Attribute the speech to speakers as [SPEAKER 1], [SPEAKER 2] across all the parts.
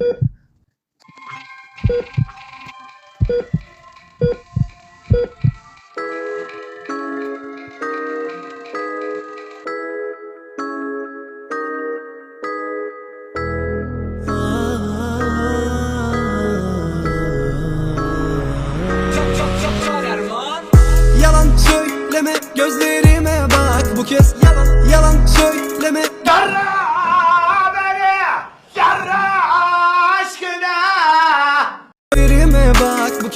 [SPEAKER 1] Yalan
[SPEAKER 2] söyleme gözlerime bak bu kez Yalan yalan söyleme Yarra!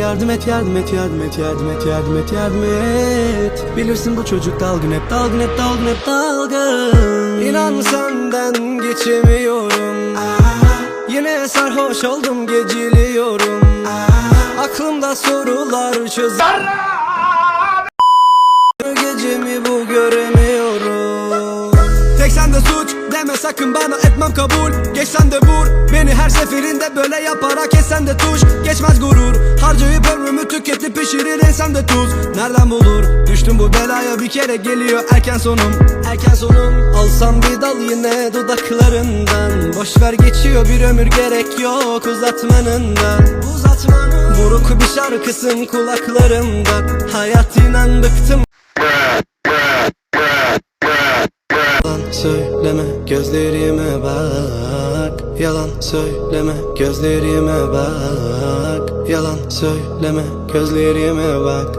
[SPEAKER 2] Yardım et yardım et yardım et yardım et yardım et yardım et. Bilirsin bu çocuk dalgın hep dalgın hep dalgın hep dalgın. İnan senden geçemiyorum. Yine sarhoş oldum geciliyorum. Aklımda sorular çöz deme sakın bana etmem kabul. Geç sen de vur. Beni her seferinde böyle yaparak esen de tuş. Geçmez gurur. Harcayıp ömrümü tüketip pişirir insan de tuz. Nereden bulur? Düştüm bu belaya bir kere geliyor erken sonum. Erken sonum. Alsam bir dal yine dudaklarından. Boş ver geçiyor bir ömür gerek yok uzatmanından. Uzatmanın. Buruk bir şarkısın kulaklarımda. Hayat inan bıktım Yalan söyleme gözlerime bak. Yalan söyleme gözlerime bak. Yalan söyleme gözlerime bak